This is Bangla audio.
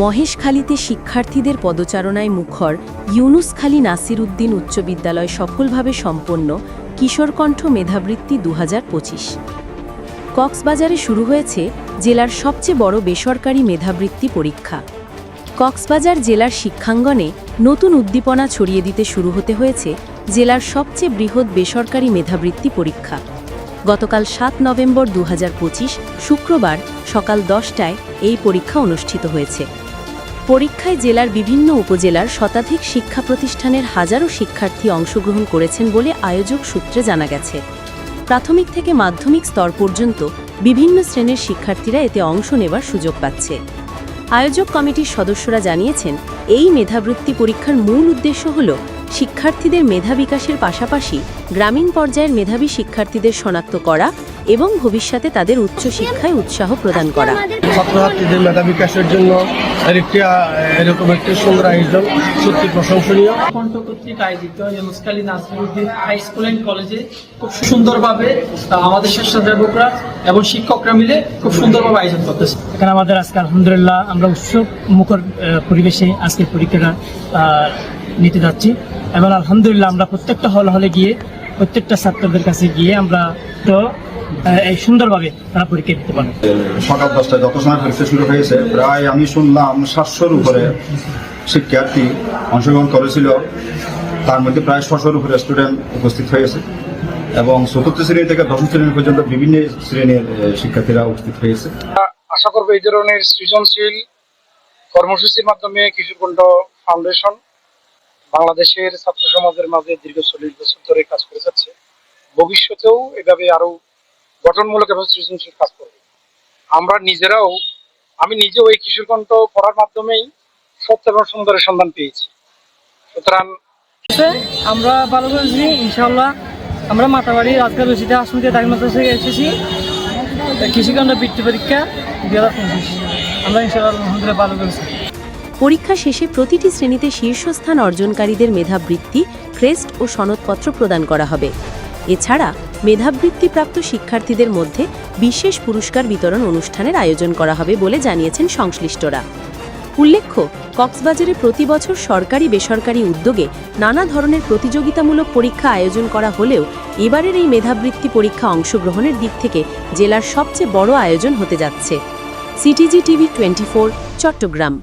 মহেশখালীতে শিক্ষার্থীদের পদচারণায় মুখর ইউনুসখালী নাসির উদ্দিন উচ্চ বিদ্যালয় সফলভাবে সম্পন্ন কিশোরকণ্ঠ মেধাবৃত্তি দু হাজার পঁচিশ। কক্সবাজারে শুরু হয়েছে জেলার সবচেয়ে বড় বেসরকারি মেধাবৃত্তি পরীক্ষা। কক্সবাজার জেলার শিক্ষাঙ্গনে নতুন উদ্দীপনা ছড়িয়ে দিতে শুরু হতে হয়েছে জেলার সবচেয়ে বৃহৎ বেসরকারি মেধাবৃত্তি পরীক্ষা। গতকাল সাত নভেম্বর দু হাজার পঁচিশ, শুক্রবার সকাল দশটায় এই পরীক্ষা অনুষ্ঠিত হয়েছে। পরীক্ষায় জেলার বিভিন্ন উপজেলার শতাধিক শিক্ষা প্রতিষ্ঠানের হাজারো শিক্ষার্থী অংশগ্রহণ করেছেন বলে আয়োজক সূত্রে জানা গেছে। প্রাথমিক থেকে মাধ্যমিক স্তর পর্যন্ত বিভিন্ন শ্রেণির শিক্ষার্থীরা এতে অংশ নেবার সুযোগ পাচ্ছে। আয়োজক কমিটির সদস্যরা জানিয়েছেন, এই মেধাবৃত্তি পরীক্ষার মূল উদ্দেশ্য হল শিক্ষার্থীদের মেধা বিকাশের পাশাপাশি গ্রামীণ পর্যায়ের মেধাবী শিক্ষার্থীদের শনাক্ত করা এবং ভবিষ্যতে তাদের উচ্চ শিক্ষায় উৎসাহ প্রদান করা। ছাত্রছাত্রীদের মেধা বিকাশের জন্য একটি এরকম একটি সুন্দর আয়োজন সত্যি প্রশংসনীয়। কণ্ঠ কর্তৃক আয়োজিত Muskali Nasiruddin high school and কলেজে খুব সুন্দরভাবে আমাদের স্বেচ্ছাসেবকরা এবং শিক্ষকরা মিলে খুব সুন্দরভাবে আয়োজন করতেছে। এখানে আমাদের আজকে আলহামদুলিল্লাহ আমরা উৎসব মুখর পরিবেশে আজকের পরীক্ষাটা আহ, নিতে যাচ্ছি। এবং আলহামদুলিল্লাহ আমরা প্রত্যেকটা হল হলে গিয়ে প্রত্যেকটা ছাত্রদের কাছে গিয়ে আমরা তো এই সুন্দরভাবে তারা পরীক্ষা দিতে পারব। সকাল দশটায় যত সময় পরীক্ষা শুরু হয়েছে প্রায় আমি শুনলাম সাতশোর উপরে শিক্ষার্থী অংশগ্রহণ করেছিল। তার মধ্যে প্রায় ছশোর উপরে স্টুডেন্ট উপস্থিত হয়েছে। এবং চতুর্থ শ্রেণি থেকে দশম শ্রেণি পর্যন্ত বিভিন্ন শ্রেণির শিক্ষার্থীরা উপস্থিত হয়েছে। আশা করব এই ধরনের সৃজনশীল কর্মসূচির মাধ্যমে কিশোরকুণ্ড ফাউন্ডেশন বাংলাদেশের ছাত্র সমাজের মাঝে দীর্ঘ চল্লিশ বছর ধরে কাজ করে যাচ্ছে। ভবিষ্যতেও এভাবে আরও গঠনমূলক এবং সৃজনশীল কাজ করবে। আমরা নিজেরাও, আমি নিজেও এই কিশোরকণ্ঠ পড়ার মাধ্যমেই সত্য এবং সুন্দরের সন্ধান পেয়েছি। সুতরাং আমরা ভালো করেছি ইনশাল্লাহ আমরা মাতাবাড়ি রাজকার রশিদে আসমিতে দাগমত থেকে এসেছি। কৃষিকাণ্ড বৃত্তি পরীক্ষা দুই হাজার পঁচিশ। আমরা ইনশাল্লাহ আলহামদুলিল্লাহ ভালো করেছি। পরীক্ষা শেষে প্রতিটি শ্রেণীতে শীর্ষস্থান অর্জনকারীদের মেধাবৃত্তি, ক্রেস্ট ও সনদপত্র প্রদান করা হবে। এছাড়া মেধাবৃত্তিপ্রাপ্ত শিক্ষার্থীদের মধ্যে বিশেষ পুরস্কার বিতরণ অনুষ্ঠানের আয়োজন করা হবে বলে জানিয়েছেন সংশ্লিষ্টরা। উল্লেখ্য, কক্সবাজারে প্রতি বছর সরকারি বেসরকারি উদ্যোগে নানা ধরনের প্রতিযোগিতামূলক পরীক্ষা আয়োজন করা হলেও এবারের এই মেধাবৃত্তি পরীক্ষা অংশগ্রহণের দিক থেকে জেলার সবচেয়ে বড় আয়োজন হতে যাচ্ছে। CTG TV twenty Chattogram.